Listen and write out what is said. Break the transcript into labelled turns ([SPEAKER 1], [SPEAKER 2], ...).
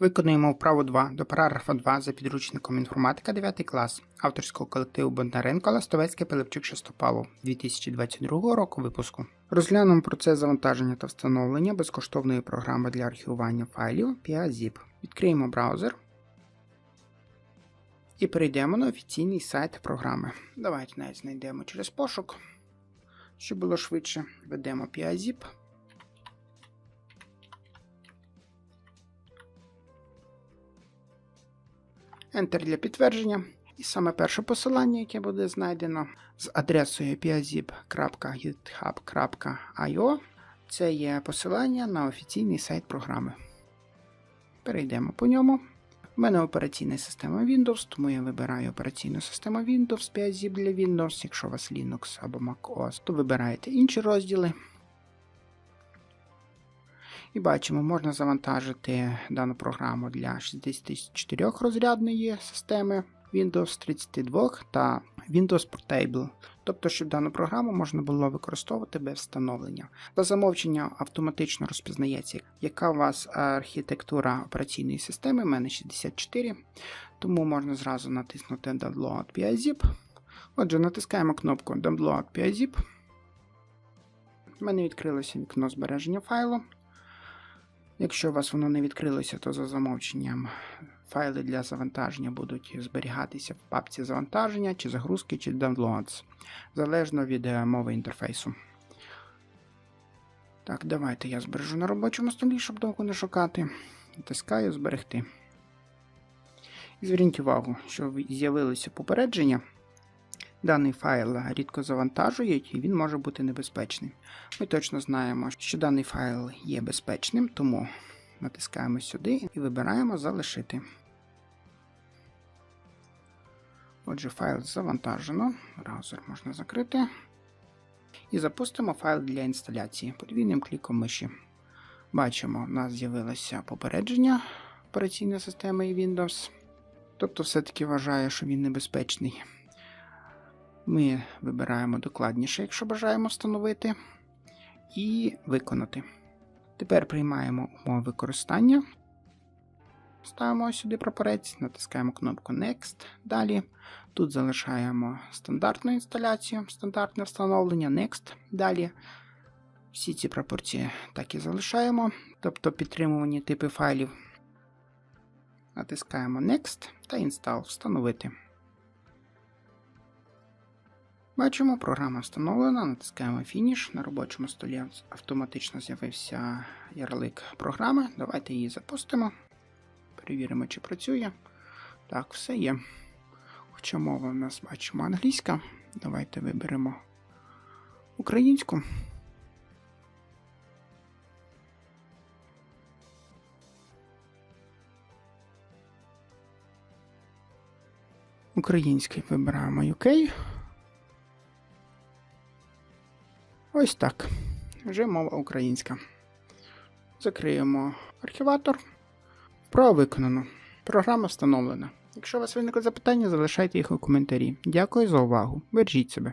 [SPEAKER 1] Виконуємо вправу 2 до параграфа 2 за підручником інформатика 9 клас авторського колективу Бондаренко Ластовецький Пилипчук Шестопалов 2022 року випуску. Розглянемо процес завантаження та встановлення безкоштовної програми для архівування файлів PIA-ZIP. Відкриємо браузер і перейдемо на офіційний сайт програми. Давайте навіть знайдемо через пошук, щоб було швидше. Введемо PIA-ZIP. Enter для підтвердження. І саме перше посилання, яке буде знайдено з адресою piazip.github.io, це є посилання на офіційний сайт програми. Перейдемо по ньому. У мене операційна система Windows, тому я вибираю операційну систему Windows, PIAZIP для Windows. Якщо у вас Linux або MacOS, то вибираєте інші розділи. І бачимо, можна завантажити дану програму для 64 розрядної системи Windows 32 та Windows Portable. Тобто, щоб дану програму можна було використовувати без встановлення. За замовчення автоматично розпізнається, яка у вас архітектура операційної системи, у мене 64, тому можна зразу натиснути Download PIZIP. Отже, натискаємо кнопку Download PIZIP. У мене відкрилося вікно збереження файлу. Якщо у вас воно не відкрилося, то за замовченням файли для завантаження будуть зберігатися в папці завантаження, чи загрузки, чи downloads, залежно від е, мови інтерфейсу. Так, давайте я збережу на робочому столі, щоб довго не шукати. Натискаю зберегти. І зверніть увагу, що з'явилися попередження. Даний файл рідко завантажують і він може бути небезпечним. Ми точно знаємо, що даний файл є безпечним, тому натискаємо сюди і вибираємо Залишити. Отже, файл завантажено. Браузер можна закрити. І запустимо файл для інсталяції подвійним кліком миші. Бачимо, в нас з'явилося попередження операційної системи Windows. Тобто, все-таки вважає, що він небезпечний. Ми вибираємо докладніше, якщо бажаємо встановити, і виконати. Тепер приймаємо умови використання. Ставимо сюди прапорець, натискаємо кнопку Next. Далі. Тут залишаємо стандартну інсталяцію, стандартне встановлення, Next. Далі. Всі ці прапорці так і залишаємо, тобто підтримувані типи файлів. Натискаємо Next та Install встановити. Бачимо, програма встановлена, натискаємо Finish. На робочому столі автоматично з'явився ярлик програми. Давайте її запустимо. Перевіримо, чи працює. Так, все є. Хоча мова у нас бачимо англійська. Давайте виберемо українську. Український вибираємо UK. Ось так. Вже мова українська. Закриємо архіватор. Право виконано. Програма встановлена. Якщо у вас виникли запитання, залишайте їх у коментарі. Дякую за увагу. Бережіть себе.